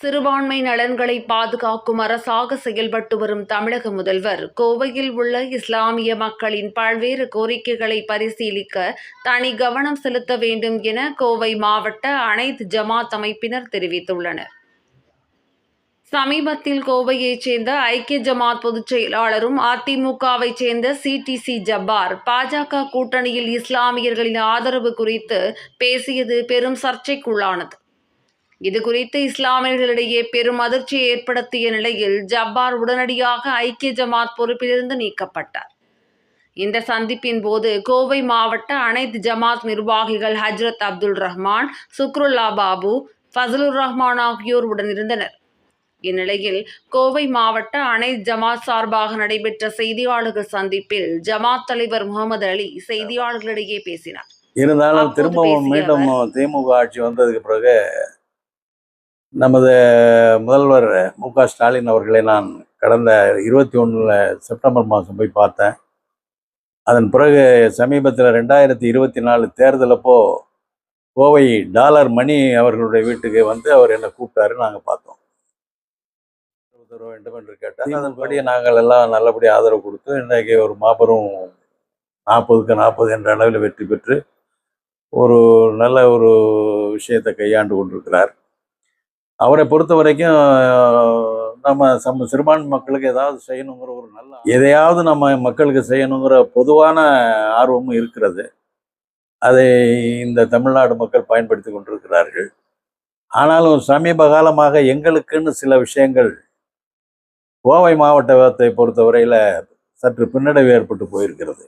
சிறுபான்மை நலன்களை பாதுகாக்கும் அரசாக செயல்பட்டு வரும் தமிழக முதல்வர் கோவையில் உள்ள இஸ்லாமிய மக்களின் பல்வேறு கோரிக்கைகளை பரிசீலிக்க தனி கவனம் செலுத்த வேண்டும் என கோவை மாவட்ட அனைத்து ஜமாத் அமைப்பினர் தெரிவித்துள்ளனர். சமீபத்தில் கோவையைச் சேர்ந்த ஐக்கிய ஜமாத் பொதுச் செயலாளரும் அதிமுகவைச் சேர்ந்த சிடிசி ஜப்பார் பாஜக கூட்டணியில் இஸ்லாமியர்களின் ஆதரவு குறித்து பேசியது பெரும் சர்ச்சைக்குள்ளானது. இது குறித்து இஸ்லாமியர்களிடையே பெரும் அதிர்ச்சியை ஏற்படுத்திய நிலையில் ஜப்பார் உடனடியாக ஐக்கிய ஜமாத் பொறுப்பிலிருந்து நீக்கப்பட்டார். இந்த சந்திப்பின் போது கோவை மாவட்ட அனைத்து ஜமாத் நிர்வாகிகள் ஹஜ்ரத் அப்துல் ரஹ்மான் சுக்ருல்லா பாபு ஃபசலுர் ரஹ்மான் ஆகியோர் உடனிருந்தனர் இந்நிலையில் கோவை மாவட்ட அனைத்து ஜமாத் சார்பாக நடைபெற்ற செய்தியாளர்கள் சந்திப்பில் ஜமாத் தலைவர் முகமது அலி செய்தியாளர்களிடையே பேசினார். இருந்தாலும் திரும்பவும் மீண்டும் திமுக ஆட்சி வந்ததுக்கு பிறகு நமது முதல்வர் மு க ஸ்டாலின் அவர்களை நான் கடந்த இருபத்தி ஒன்றில் செப்டம்பர் மாதம் போய் பார்த்தேன். அதன் பிறகு சமீபத்தில் ரெண்டாயிரத்தி இருபத்தி நாலு தேர்தலப்போ கோவை டாலர் மணி அவர்களுடைய வீட்டுக்கு வந்து அவர் என்னை கூப்பிட்டாரு நாங்கள் பார்த்தோம். தர வேண்டும் என்று கேட்டார். அதன்படி நாங்கள் எல்லாம் நல்லபடியாக ஆதரவு கொடுத்து இன்றைக்கு ஒரு மாபெரும் நாற்பதுக்கு நாற்பது என்ற அளவில் வெற்றி பெற்று ஒரு நல்ல ஒரு விஷயத்தை கையாண்டு கொண்டிருக்கிறார். அவரை பொறுத்த வரைக்கும் நம்ம சம் சிறுபான்மை மக்களுக்கு ஏதாவது செய்யணுங்கிற ஒரு நல்ல எதையாவது நம்ம மக்களுக்கு செய்யணுங்கிற பொதுவான ஆர்வமும் இருக்கிறது. அதை இந்த தமிழ்நாடு மக்கள் பயன்படுத்தி கொண்டிருக்கிறார்கள். ஆனாலும் சமீப காலமாக எங்களுக்குன்னு சில விஷயங்கள் கோவை மாவட்டத்தை பொறுத்தவரையில் சற்று பின்னடைவு ஏற்பட்டு போயிருக்கிறது.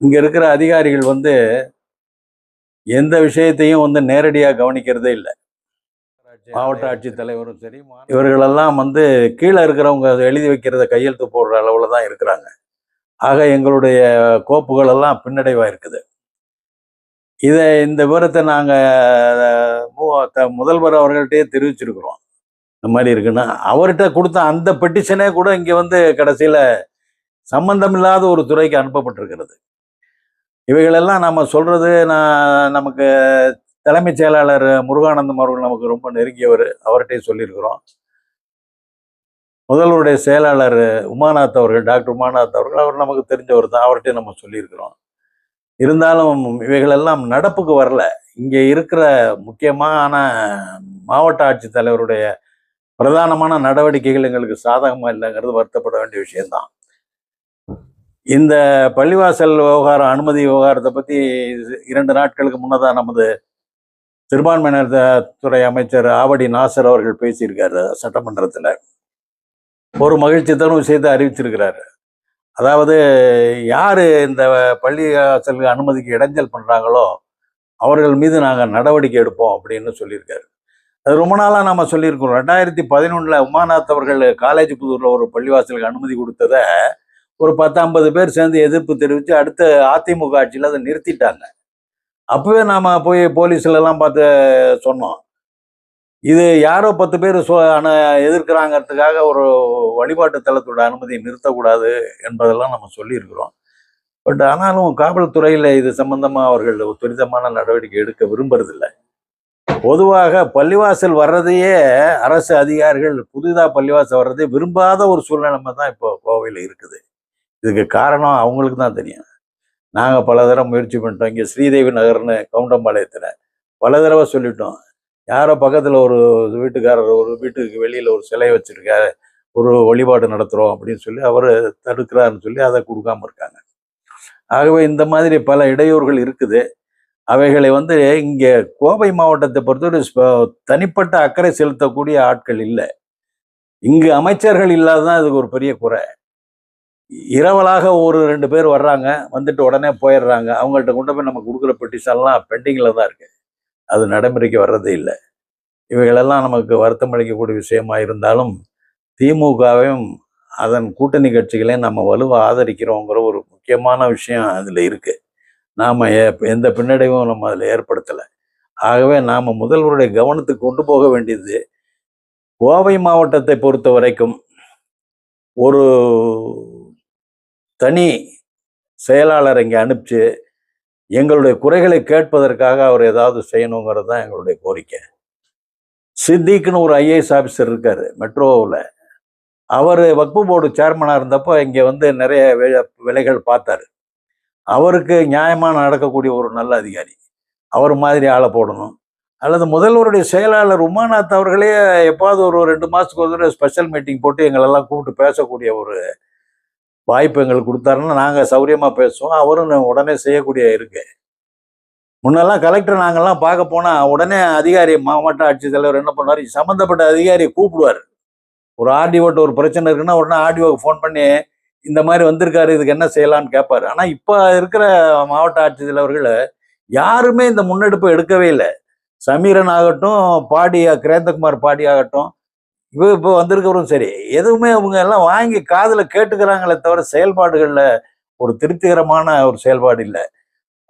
இங்கே இருக்கிற அதிகாரிகள் வந்து எந்த விஷயத்தையும் வந்து நேரடியாக கவனிக்கிறதே இல்லை. மாவட்ட ஆட்சித்தலைவரும் சரி இவர்களெல்லாம் வந்து கீழே இருக்கிறவங்க எழுதி வைக்கிறத கையெழுத்து போடுற அளவில் தான் இருக்கிறாங்க. ஆக எங்களுடைய கோப்புகள் எல்லாம் பின்னடைவாக இருக்குது. இதை இந்த விவரத்தை நாங்கள் முதல்வர் அவர்கள்ட்டயே தெரிவிச்சிருக்கிறோம். இந்த மாதிரி இருக்குன்னா அவர்கிட்ட கொடுத்த அந்த பெட்டிஷனே கூட இங்கே வந்து கடைசியில் சம்பந்தமில்லாத ஒரு துறைக்கு அனுப்பப்பட்டிருக்கிறது. இவைகளெல்லாம் நம்ம சொல்றது நான் நமக்கு தலைமைச் செயலாளர் முருகானந்தம் அவர்கள் நமக்கு ரொம்ப நெருங்கியவர் அவர்கிட்டே சொல்லியிருக்கிறோம். முதல்வருடைய செயலாளர் உமாநாத் அவர்கள் டாக்டர் உமாநாத் அவர்கள் அவர் நமக்கு தெரிஞ்சவர் தான் அவர்கிட்ட நம்ம சொல்லியிருக்கிறோம். இருந்தாலும் இவைகளெல்லாம் நடப்புக்கு வரல. இங்கே இருக்கிற முக்கியமான மாவட்ட ஆட்சித்தலைவருடைய பிரதானமான நடவடிக்கைகள் எங்களுக்கு சாதகமாக இல்லைங்கிறது வருத்தப்பட வேண்டிய விஷயம்தான். இந்த பள்ளிவாசல் விவகாரம் அனுமதி விவகாரத்தை பற்றி இரண்டு நாட்களுக்கு முன்னதாக நமது சிறுபான்மையினர் துறை அமைச்சர் ஆவடி நாசர் அவர்கள் பேசியிருக்காரு சட்டமன்றத்தில். ஒரு மகிழ்ச்சி தரும் விஷயத்தை அறிவிச்சிருக்கிறாரு. அதாவது யார் இந்த பள்ளி வாசலுக்கு அனுமதிக்கு இடைஞ்சல் பண்ணுறாங்களோ அவர்கள் மீது நாங்கள் நடவடிக்கை எடுப்போம் அப்படின்னு சொல்லியிருக்காரு. அது ரொம்ப நாளாக நம்ம சொல்லியிருக்கோம். ரெண்டாயிரத்தி பதினொன்றில் உமாநாத் அவர்கள் காலேஜ் புதூரில் ஒரு பள்ளிவாசலுக்கு அனுமதி கொடுத்ததை ஒரு பத்து ஐம்பது பேர் சேர்ந்து எதிர்ப்பு தெரிவித்து அடுத்த அதிமுக ஆட்சியில் அதை நிறுத்திட்டாங்க. அப்பவே நாம போய் போலீஸ்ல எல்லாம் பார்த்து சொன்னோம். இது யாரோ பத்து பேர் சொ எதிர்க்கிறாங்கிறதுக்காக ஒரு வழிபாட்டு தலத்தோட அனுமதியை நிறுத்தக்கூடாது என்பதெல்லாம் நம்ம சொல்லியிருக்கிறோம். பட் ஆனாலும் காவல்துறையில் இது சம்பந்தமா அவர்கள் துரிதமான நடவடிக்கை எடுக்க விரும்புறதில்லை. பொதுவாக பள்ளிவாசல் வர்றதையே அரசு அதிகாரிகள் புதிதாக பள்ளிவாசல் வர்றதே விரும்பாத ஒரு சூழ்நிலைமை தான் இப்போ கோவையில் இருக்குது. இதுக்கு காரணம் அவங்களுக்கு தான் தெரியும். நாங்கள் பல தடவை முயற்சி பண்ணிட்டோம். இங்கே ஸ்ரீதேவி நகர்னு கவுண்டம்பாளையத்தில் பல தடவை சொல்லிட்டோம். யாரோ பக்கத்தில் ஒரு வீட்டுக்காரர் ஒரு வீட்டுக்கு வெளியில் ஒரு சிலை வச்சுருக்காரு. ஒரு வழிபாடு நடத்துகிறோம் அப்படின்னு சொல்லி அவர் தடுக்கிறாருன்னு சொல்லி அதை கொடுக்காம இருக்காங்க. ஆகவே இந்த மாதிரி பல இடையூறுகள் இருக்குது. அவைகளை வந்து இங்கே கோவை மாவட்டத்தை பொறுத்தவரை தனிப்பட்ட அக்கறை செலுத்தக்கூடிய ஆட்கள் இல்லை. இங்கு அமைச்சர்கள் இல்லாததான் இதுக்கு ஒரு பெரிய குறை. இரவலாக ஒரு ரெண்டு பேர் வர்றாங்க வந்துட்டு உடனே போயிடுறாங்க. அவங்கள்ட்ட கொண்டு போய் நம்ம கொடுக்குற பெட்டிஷன்லாம் பெண்டிங்கில் தான் இருக்குது அது நடைமுறைக்கு வர்றதே இல்லை. இவைகளெல்லாம் நமக்கு வருத்தம் அளிக்கக்கூடிய விஷயமா இருந்தாலும் திமுகவையும் அதன் கூட்டணி கட்சிகளையும் நம்ம வலுவாக ஆதரிக்கிறோங்கிற ஒரு முக்கியமான விஷயம் அதில் இருக்குது நாம் எந்த பின்னடைவும் நம்ம அதில் ஏற்படுத்தலை. ஆகவே நாம் முதல்வருடைய கவனத்துக்கு கொண்டு போக வேண்டியது கோவை மாவட்டத்தை பொறுத்த வரைக்கும் ஒரு தனி செயலாளர் இங்கே அனுப்பிச்சு எங்களுடைய குறைகளை கேட்பதற்காக அவர் ஏதாவது செய்யணுங்கிறது தான் எங்களுடைய கோரிக்கை. சித்திக்குன்னு ஒரு ஐஏஎஸ் ஆஃபீஸர் இருக்கார் மெட்ரோவில். அவர் வக்பு போர்டு சேர்மனாக இருந்தப்போ இங்கே வந்து நிறைய வே- பார்த்தார் பார்த்தாரு. அவருக்கு நியாயமாக நடக்கக்கூடிய ஒரு நல்ல அதிகாரி. அவர் மாதிரி ஆளை போடணும். அல்லது முதல்வருடைய செயலாளர் உமாநாத் அவர்களே எப்பாவது ஒரு ரெண்டு மாதத்துக்கு ஒரு தடவை ஸ்பெஷல் மீட்டிங் போட்டு எங்களெல்லாம் கூப்பிட்டு பேசக்கூடிய ஒரு வாய்ப்பு எங்களுக்கு கொடுத்தாருன்னா நாங்கள் சௌரியமாக பேசுவோம். அவரும் உடனே செய்யக்கூடிய இருக்கு. முன்னெல்லாம் கலெக்டர் நாங்கெல்லாம் பார்க்க போனால் உடனே அதிகாரி மாவட்ட ஆட்சித்தலைவர் என்ன பண்ணுவார்? சம்மந்தப்பட்ட அதிகாரியை கூப்பிடுவார். ஒரு ஆர்டிஓட்ட ஒரு பிரச்சனை இருக்குன்னா உடனே ஆர்டிஓக்கு ஃபோன் பண்ணி இந்த மாதிரி வந்திருக்காரு இதுக்கு என்ன செய்யலான்னு கேட்பாரு ஆனால் இப்போ இருக்கிற மாவட்ட ஆட்சித்தலைவர்கள் யாருமே இந்த முன்னெடுப்பு எடுக்கவே இல்லை. சமீரன் ஆகட்டும் பாடி கிரேந்தகுமார் பாடி ஆகட்டும் இப்போ இப்போ வந்திருக்கிறவரும் சரி. எதுவுமே அவங்க எல்லாம் வாங்கி காதில் கேட்டுக்கிறாங்களே தவிர செயல்பாடுகளில் ஒரு திருப்திகரமான ஒரு செயல்பாடு இல்லை.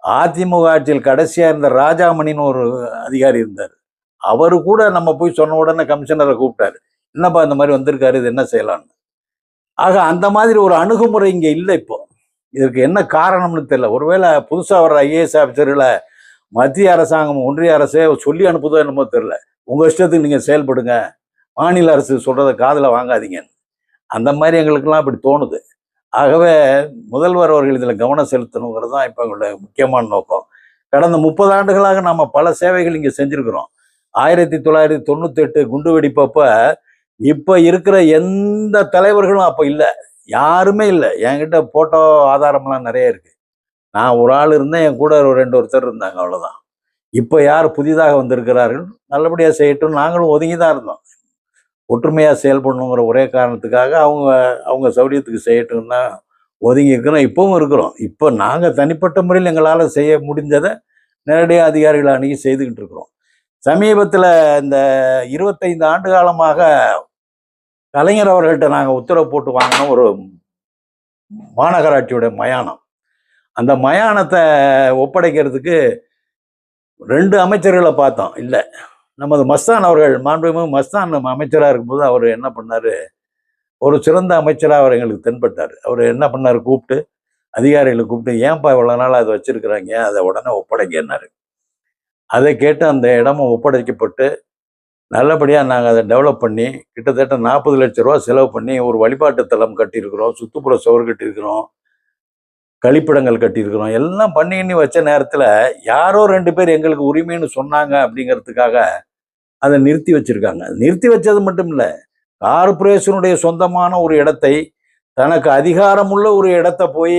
அதிமுக ஆட்சியில் கடைசியாக இருந்த ராஜாமணின்னு ஒரு அதிகாரி இருந்தார். அவரு கூட நம்ம போய் சொன்ன உடனே கமிஷனரை கூப்பிட்டாரு. என்னப்பா இந்த மாதிரி வந்திருக்காரு இது என்ன செய்யலாம்னு? ஆக அந்த மாதிரி ஒரு அணுகுமுறை இங்கே இல்லை இப்போ. இதற்கு என்ன காரணம்னு தெரியல. ஒருவேளை புதுசாக வர்ற ஐஏஎஸ் ஆஃபீஸர்களை மத்திய அரசாங்கம் ஒன்றிய அரசே சொல்லி அனுப்புதோ என்னமோ தெரில உங்கள் இஷ்டத்துக்கு நீங்கள் செயல்படுங்க. மாநில அரசு சொல்கிறத காதில் வாங்காதீங்க. அந்த மாதிரி எங்களுக்கெல்லாம் அப்படி தோணுது. ஆகவே முதல்வர் அவர்கள் இதில் கவனம் செலுத்தணுங்கிறது தான் இப்போ எங்களுடைய முக்கியமான நோக்கம். கடந்த முப்பது ஆண்டுகளாக நாம் பல சேவைகள் இங்கே செஞ்சுருக்கிறோம். ஆயிரத்தி தொள்ளாயிரத்தி தொண்ணூத்தெட்டு குண்டு வெடிப்பப்ப இப்போ இருக்கிற எந்த தலைவர்களும் அப்போ இல்லை. யாருமே இல்லை. என்கிட்ட போட்டோ ஆதாரம்லாம் நிறைய இருக்கு. நான் ஒரு ஆள் இருந்தேன் என் கூட ஒரு ரெண்டு ஒருத்தர் இருந்தாங்க அவ்வளோதான் இப்போ யார் புதிதாக வந்திருக்கிறார்கள் நல்லபடியாக செய்யட்டும். நாங்களும் ஒதுங்கி தான் இருந்தோம். ஒற்றுமையாக செயல்படணுங்கிற ஒரே காரணத்துக்காக அவங்க அவங்க சௌரியத்துக்கு செய்யட்டும் தான் ஒதுங்கி இருக்கிறோம். இப்போவும் இருக்கிறோம். இப்போ நாங்கள் தனிப்பட்ட முறையில் எங்களால் செய்ய முடிஞ்சதை நேரடியாக அதிகாரிகளை அணுகி செய்துக்கிட்டு இருக்கிறோம். சமீபத்தில் இந்த இருபத்தைந்து ஆண்டு காலமாக கலைஞர் அவர்கள்ட்ட நாங்கள் உத்தரவு போட்டு வாங்கினோம் ஒரு மாநகராட்சியோட மயானம். அந்த மயானத்தை ஒப்படைக்கிறதுக்கு ரெண்டு அமைச்சர்களை பார்த்தோம். இல்லை. நமது மஸ்தான் அவர்கள் மாண்புமிகு மஸ்தான் நம்ம அமைச்சராக இருக்கும்போது அவர் என்ன பண்ணார்? ஒரு சிறந்த அமைச்சராக அவர் எங்களுக்கு தென்பட்டார். அவர் என்ன பண்ணார்? கூப்பிட்டு அதிகாரிகளை கூப்பிட்டு ஏன்பா இவ்வளோ நாள் அதை வச்சுருக்குறாங்க? அதை உடனே ஒப்படைங்கன்னாரு அதை கேட்டு அந்த இடமும் ஒப்படைக்கப்பட்டு நல்லபடியாக நாங்கள் அதை டெவலப் பண்ணி கிட்டத்தட்ட நாற்பது லட்ச ரூபா செலவு பண்ணி ஒரு வழிபாட்டு தளம் கட்டியிருக்கிறோம் சுற்றுப்புற சுவர் கட்டியிருக்கிறோம் கழிப்பிடங்கள் கட்டியிருக்கிறோம் எல்லாம் பண்ணி பண்ணி வச்ச நேரத்தில் யாரோ ரெண்டு பேர் எங்களுக்கு உரிமைன்னு சொன்னாங்க அப்படிங்கிறதுக்காக அதை நிறுத்தி வச்சிருக்காங்க. நிறுத்தி வச்சது மட்டும் இல்லை கார்பரேஷனுடைய சொந்தமான ஒரு இடத்தை தனக்கு அதிகாரமுள்ள ஒரு இடத்த போய்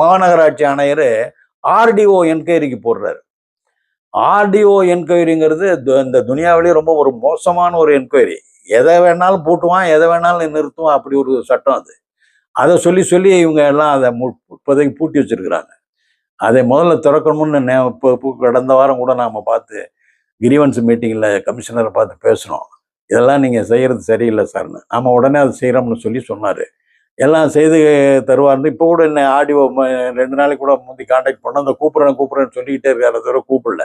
மாநகராட்சி ஆணையர் ஆர்டிஓ என்கொயரிக்கு போடுறாரு. ஆர்டிஓ என்கொயரிங்கிறது இந்த துனியாவிலேயே ரொம்ப ஒரு மோசமான ஒரு என்கொயரி. எதை வேணாலும் பூட்டுவான் எதை வேணாலும் நிறுத்துவான் அப்படி ஒரு சட்டம் அது. அதை சொல்லி சொல்லி இவங்க எல்லாம் அதை மு இப்போதைக்கு பூட்டி வச்சிருக்கிறாங்க. அதை முதல்ல திறக்கணும்னு இப்போ இப்போ கடந்த வாரம் கூட நாம் பார்த்து கிரிவன்ஸ் மீட்டிங்கில் கமிஷனரை பார்த்து பேசுனோம் இதெல்லாம் நீங்கள் செய்கிறது சரியில்லை சார்னு நம்ம உடனே அதை செய்கிறோம்னு சொல்லி சொன்னார். எல்லாம் செய்து தருவார்னு இப்போ கூட என்ன ஆடியோ ரெண்டு நாளைக்கு கூட முந்தி காண்டாக்ட் பண்ணோம். அந்த கூப்பிட்றேன் கூப்பிட்றேன்னு சொல்லிக்கிட்டே இருக்காரு. தவிர கூப்பிடல.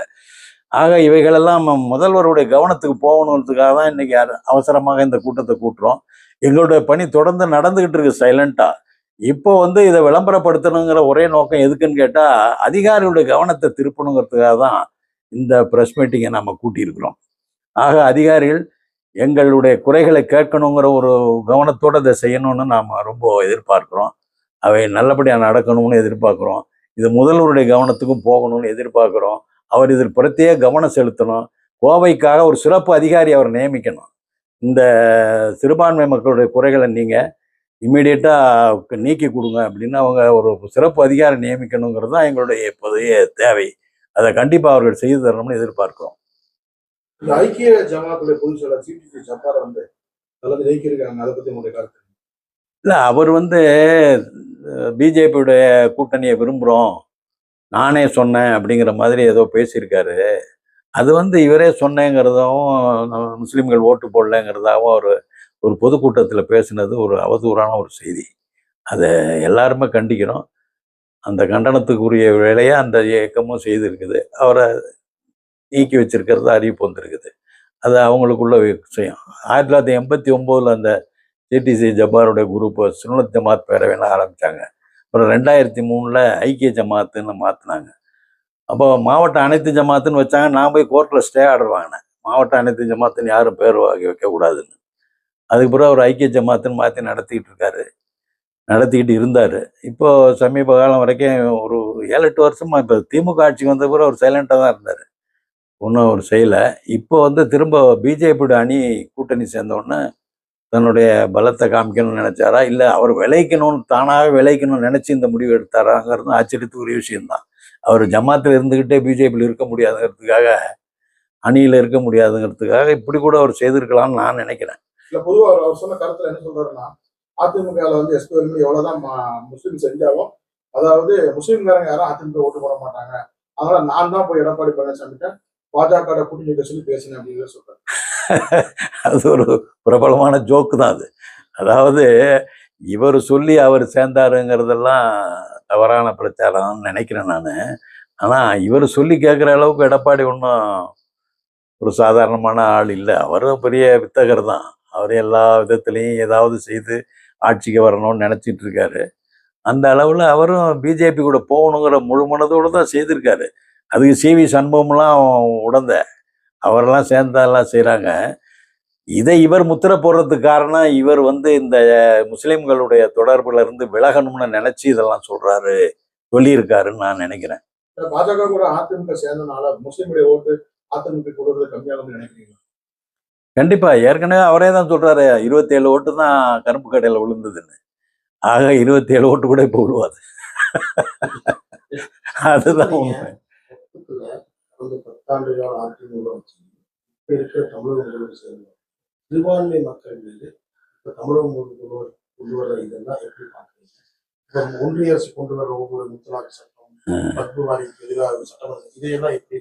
ஆக இவைகளெல்லாம் நம்ம முதல்வருடைய கவனத்துக்கு போகணுன்றதுக்காக தான் இன்றைக்கி அவசரமாக இந்த கூட்டத்தை கூட்டுறோம். எங்களுடைய பணி தொடர்ந்து நடந்துக்கிட்டு இருக்கு சைலண்ட்டாக இப்போ வந்து இதை விளம்பரப்படுத்தணுங்கிற ஒரே நோக்கம் எதுக்குன்னு கேட்டால் அதிகாரிகளுடைய கவனத்தை திருப்பணுங்கிறதுக்காக தான் இந்த ப்ரெஸ் மீட்டிங்கை நம்ம கூட்டியிருக்கிறோம். ஆக அதிகாரிகள் எங்களுடைய குறைகளை கேட்கணுங்கிற ஒரு கவனத்தோடு இதை செய்யணும்னு நாம் ரொம்ப எதிர்பார்க்குறோம். அவை நல்லபடியாக நடக்கணும்னு எதிர்பார்க்குறோம். இது முதல்வருடைய கவனத்துக்கும் போகணும்னு எதிர்பார்க்குறோம். அவர் இதில் பிரத்யேக கவனம் செலுத்தணும். கோவைக்காக ஒரு சிறப்பு அதிகாரி அவர் நியமிக்கணும். இந்த சிறுபான்மை மக்களுடைய குறைகளை நீங்கள் இம்மிடியட்டாக நீக்கி கொடுங்க அப்படின்னு அவங்க ஒரு சிறப்பு அதிகாரி நியமிக்கணுங்கிறது தான் எங்களுடைய இப்போதைய தேவை. அதை கண்டிப்பாக அவர்கள் செய்து தரணும்னு எதிர்பார்க்கிறோம். ஐக்கிய ஜமாத்துடைய பொதுச் செயலர் சிடிசி ஜப்பாரை வந்து அல்லது நீக்கியிருக்காங்க. அதை பத்தி உங்களுடைய கருத்து இல்லை அவர் வந்து பிஜேபியுடைய கூட்டணியை விரும்புகிறோம் நானே சொன்னேன் அப்படிங்கிற மாதிரி ஏதோ பேசியிருக்காரு. அது வந்து இவரே சொன்னேங்கிறதும் நம்ம முஸ்லீம்கள் ஓட்டு போடலங்கிறதாவும் ஒரு ஒரு பொதுக்கூட்டத்தில் பேசினது ஒரு அவதூறான ஒரு செய்தி. அதை எல்லாருமே கண்டிக்கிறோம். அந்த கண்டனத்துக்குரிய வேலையை அந்த இயக்கமும் செய்திருக்குது. அவரை நீக்கி வச்சிருக்கிறது அறிவிப்பு வந்திருக்குது. அது அவங்களுக்குள்ள விஷயம். ஆயிரத்தி தொள்ளாயிரத்தி எண்பத்தி ஒம்போதில் அந்த ஜேடிசி ஜப்பாருடைய குரூப்பை சுனத் ஜமாத் பேரவைன்னு ஆரம்பித்தாங்க அப்புறம் ரெண்டாயிரத்தி மூணில் ஐக்கிய ஜமாத்துன்னு மாற்றினாங்க அப்போ மாவட்ட அனைத்து ஜமாத்துன்னு வச்சாங்க. நான் போய் கோர்ட்டில் ஸ்டே ஆர்டர் வாங்கினேன். மாவட்ட அனைத்து ஜமாத்துன்னு யாரும் பேர் வாங்கி வைக்கக்கூடாதுன்னு. அதுக்கு பிறகு அவர் ஐக்கிய ஜமாத்துன்னு மாற்றி நடத்திக்கிட்டு இருக்காரு. நடத்திக்கிட்டு இருந்தார். இப்போ சமீப காலம் வரைக்கும் ஒரு ஏழு எட்டு வருஷமா இப்போ திமுக ஆட்சிக்கு வந்த பிறகு அவர் சைலண்ட்டாக தான் இருந்தார். ஒன்றும் அவர் செய்யலை. இப்போ வந்து திரும்ப பிஜேபியோட அணி கூட்டணி சேர்ந்தோடனே தன்னுடைய பலத்தை காமிக்கணும்னு நினச்சாரா? இல்லை அவர் விளைக்கணும்னு தானாகவே விளைக்கணும்னு நினச்சி இந்த முடிவு எடுத்தாராங்கிறது ஆச்சரியத்துக்குரிய விஷயம்தான். அவர் ஜமாத்தில் இருந்துக்கிட்டே பிஜேபியில் இருக்க முடியாதுங்கிறதுக்காக அணியில் இருக்க முடியாதுங்கிறதுக்காக இப்படி கூட அவர் செய்திருக்கலாம்னு நான் நினைக்கிறேன். பொதுவாக அவர் சொன்ன கருத்தில் என்ன சொல்கிறாருன்னா அதிமுகவில் வந்து எஸ்பி வேலுமணி முஸ்லீம் செஞ்சாலும் அதாவது முஸ்லீம்காரங்க யாரும் அதிமுக ஓட்டு போட மாட்டாங்க. அதனால நான் தான் போய் எடப்பாடி பழனிசாமிகிட்ட பாஜக கூட்டணி வைக்க சொல்லி பேசினேன் அப்படின்னு சொல்றாரு அது ஒரு பிரபலமான ஜோக்கு தான் அது. அதாவது இவர் சொல்லி அவர் சேர்ந்தாருங்கிறதெல்லாம் தவறான பிரச்சாரம்னு நினைக்கிறேன் நான். ஆனால் இவர் சொல்லி கேட்குற அளவுக்கு எடப்பாடி ஒன்றும் ஒரு சாதாரணமான ஆள் இல்லை. அவரும் பெரிய வித்தகர் தான் அவர் எல்லா விதத்துலேயும் ஏதாவது செய்து ஆட்சிக்கு வரணும்னு நினச்சிட்டு இருக்காரு அந்த அளவில் அவரும் பிஜேபி கூட போகணுங்கிற முழு மனதோடு தான் செய்திருக்காரு. அதுக்கு சிவி சண்முகம்லாம் உடந்த. அவரெல்லாம் சேர்ந்தெல்லாம் செய்கிறாங்க இதை இவர் முத்திர போடுறதுக்கு காரணம் இவர் வந்து இந்த முஸ்லீம்களுடைய தொடர்புல இருந்து விலகணும்னு நினைச்சு இதெல்லாம் சொல்றாரு சொல்லியிருக்காருன்னு நான் நினைக்கிறேன். பாஜக கூட அதிமுக சேர்ந்தனால முஸ்லீம்களுடைய ஓட்டு அதிமுக கொடுறது கம்மியாகும்னு நினைக்கிறீங்களா? கண்டிப்பா. ஏற்கனவே அவரே தான் சொல்றாரு இருபத்தேழு ஓட்டு தான் கருப்பு கடையில விழுந்ததுன்னு. ஆக இருபத்தேழு ஓட்டு கூட இப்போ விழுவாது அதுதான் உண்மை. சிறுபான்மை மக்கள் மீது இப்ப தமிழக முதல்வர் கொண்டு வர- இதெல்லாம் எப்படி பாக்குறீங்க இப்ப ஒன்றிய அரசு கொண்டு வர ஒவ்வொரு முத்தலாக் சட்டம் பத்ம வாரிக்கு எதிராக சட்டம் இதையெல்லாம் எப்படி?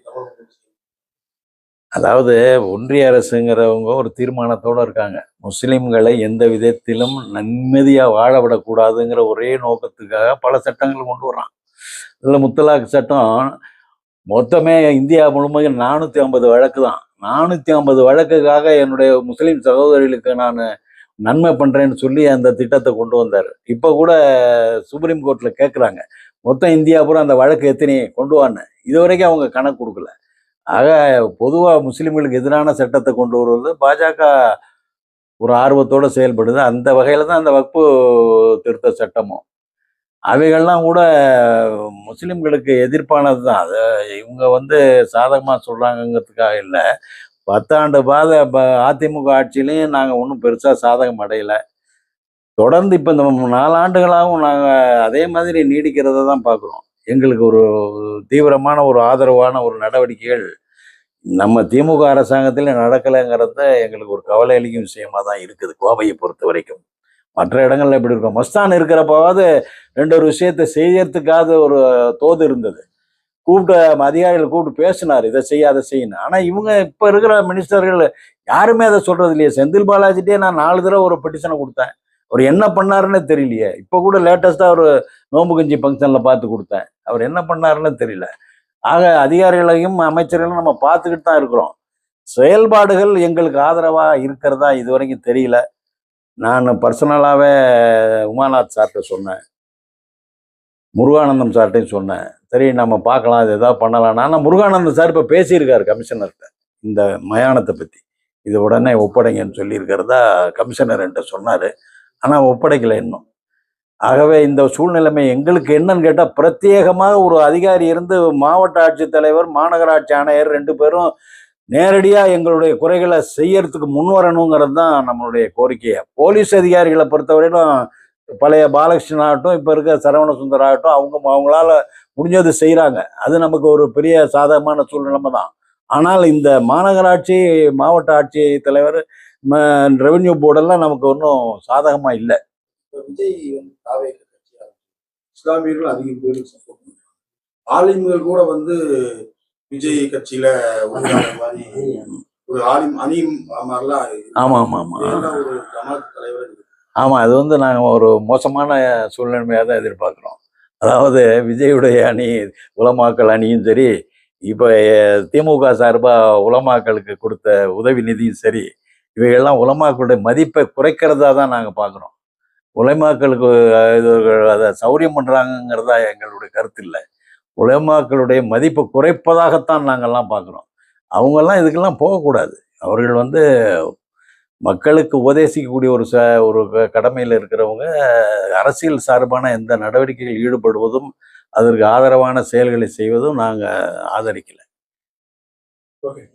அதாவது ஒன்றிய அரசுங்கிறவங்க ஒரு தீர்மானத்தோடு இருக்காங்க. முஸ்லீம்களை எந்த விதத்திலும் நிம்மதியாக வாழ விடக்கூடாதுங்கிற ஒரே நோக்கத்துக்காக பல சட்டங்கள் கொண்டு வர்றான். இதில் முத்தலாக் சட்டம் மொத்தமே இந்தியா முழுமையும் நானூற்றி ஐம்பது வழக்கு தான். நானூற்றி ஐம்பது வழக்குக்காக என்னுடைய முஸ்லீம் சகோதரிகளுக்கு நான் நன்மை பண்ணுறேன்னு சொல்லி அந்த திட்டத்தை கொண்டு வந்தார். இப்போ கூட சுப்ரீம் கோர்ட்டில் கேட்குறாங்க மொத்தம் இந்தியா பூரா அந்த வழக்கு எத்தனை கொண்டு வான்னு. இது வரைக்கும் அவங்க கணக்கு கொடுக்கல. ஆக பொதுவாக முஸ்லீம்களுக்கு எதிரான சட்டத்தை கொண்டு வருவது பாஜக ஒரு ஆர்வத்தோட செயல்படுது. அந்த வகையில் தான் அந்த வக்பு திருத்த சட்டமும். அவைகள்லாம் கூட முஸ்லீம்களுக்கு எதிர்ப்பானது தான். அது இவங்க வந்து சாதகமாக சொல்கிறாங்கங்கிறதுக்காக இல்லை. பத்தாண்டு பாத ப- அதிமுக ஆட்சியிலையும் நாங்கள் ஒன்றும் பெருசாக சாதகம் அடையலை. தொடர்ந்து இப்போ இந்த நாலாண்டுகளாகவும் நாங்கள் அதே மாதிரி நீடிக்கிறத தான் பார்க்குறோம் எங்களுக்கு ஒரு தீவிரமான ஒரு ஆதரவான ஒரு நடவடிக்கைகள் நம்ம திமுக அரசாங்கத்தில் நடக்கலைங்கிறத எங்களுக்கு ஒரு கவலை அளிக்கும் விஷயமா தான் இருக்குது கோவையை பொறுத்த வரைக்கும். மற்ற இடங்கள்ல எப்படி இருக்கும்? மஸ்தான் இருக்கிறப்பாவது ரெண்டு ஒரு விஷயத்தை செய்யறதுக்காக ஒரு தோது இருந்தது. கூப்பிட்டு அதிகாரிகள் கூப்பிட்டு பேசினார் இதை செய்ய அதை செய்யணும் ஆனால் இவங்க இப்போ இருக்கிற மினிஸ்டர்கள் யாருமே அதை சொல்றது இல்லையே. செந்தில் பாலாஜிட்டே நான் நாலு தடவை ஒரு பெட்டிஷனை கொடுத்தேன். அவர் என்ன பண்ணாருன்னு தெரியலையே. இப்போ கூட லேட்டஸ்ட்டாக ஒரு நோம்பு கஞ்சி ஃபங்க்ஷனில் பார்த்து கொடுத்தேன். அவர் என்ன பண்ணாருன்னு தெரியல. ஆக அதிகாரிகளையும் அமைச்சர்களையும் நம்ம பார்த்துக்கிட்டு தான் இருக்கிறோம். செயல்பாடுகள் எங்களுக்கு ஆதரவாக இருக்கிறதா இது வரைக்கும் தெரியல. நான் பர்சனலாகவே உமாநாத் சார்கிட்ட சொன்னேன். முருகானந்தம் சார்ட்டையும் சொன்னேன். சரி நம்ம பார்க்கலாம் இது எதாவது பண்ணலாம். ஆனால் முருகானந்தம் சார் இப்போ பேசியிருக்காரு கமிஷனர்கிட்ட. இந்த மயானத்தை பற்றி இது உடனே ஒப்படைங்கன்னு சொல்லியிருக்கிறதா கமிஷனர் என்கிட்ட சொன்னார். ஆனால் ஒப்படைக்கலை இன்னும். ஆகவே இந்த சூழ்நிலைமை எங்களுக்கு என்னன்னு கேட்டால் பிரத்யேகமாக ஒரு அதிகாரி இருந்து மாவட்ட ஆட்சித்தலைவர் மாநகராட்சி ஆணையர் ரெண்டு பேரும் நேரடியாக எங்களுடைய குறைகளை செய்யறதுக்கு முன் வரணுங்கிறது தான் நம்மளுடைய கோரிக்கையை. போலீஸ் அதிகாரிகளை பொறுத்தவரையிலும் பழைய பாலகிருஷ்ணன் ஆகட்டும் இப்போ இருக்க சரவண சுந்தர் ஆகட்டும் அவங்க அவங்களால முடிஞ்சது செய்கிறாங்க அது நமக்கு ஒரு பெரிய சாதகமான சூழ்நிலைமை தான். ஆனால் இந்த மாநகராட்சி மாவட்ட ஆட்சி தலைவர் ரெவென்யூ போர்டெல்லாம் நமக்கு ஒன்றும் சாதகமாக இல்லை. விஜய் வந்து தாவே கட்சியா இஸ்லாமியர்கள் அதிகம் பேர் சப்போர்ட் பண்றாங்க. ஆலிம்கள் கூட வந்து விஜய் கட்சியில மாதிரி ஒரு ஆலிம் அனீம் மாதிரிலாம் ஆமாம் ஆமாம் இதெல்லாம் ஒரு ஜமாத் தலைவர். ஆமாம் அது வந்து நாங்கள் ஒரு மோசமான சூழ்நிலைமையாக தான் எதிர்பார்க்குறோம். அதாவது விஜயுடைய அணி உலமாக்கல் அணியும் சரி இப்போ திமுக சார்பாக உலமாக்களுக்கு கொடுத்த உதவி நிதியும் சரி இவைகள்லாம் உலமாக்களுடைய மதிப்பை குறைக்கிறதா தான் நாங்கள் பார்க்குறோம். உலைமாக்களுக்கு இது அதை சௌரியம் பண்ணுறாங்கங்கிறதா எங்களுடைய கருத்து இல்லை உலமாக்களுடைய மதிப்பை குறைப்பதாகத்தான் நாங்கள்லாம் பார்க்குறோம். அவங்கெல்லாம் இதுக்கெல்லாம் போகக்கூடாது. அவர்கள் வந்து மக்களுக்கு உபதேசிக்கக்கூடிய ஒரு ச ஒரு க- கடமையில் இருக்கிறவங்க அரசியல் சார்பான எந்த நடவடிக்கையில் ஈடுபடுவதும் அதற்கு ஆதரவான செயல்களை செய்வதும் நாங்கள் ஆதரிக்கலை. ஓகே.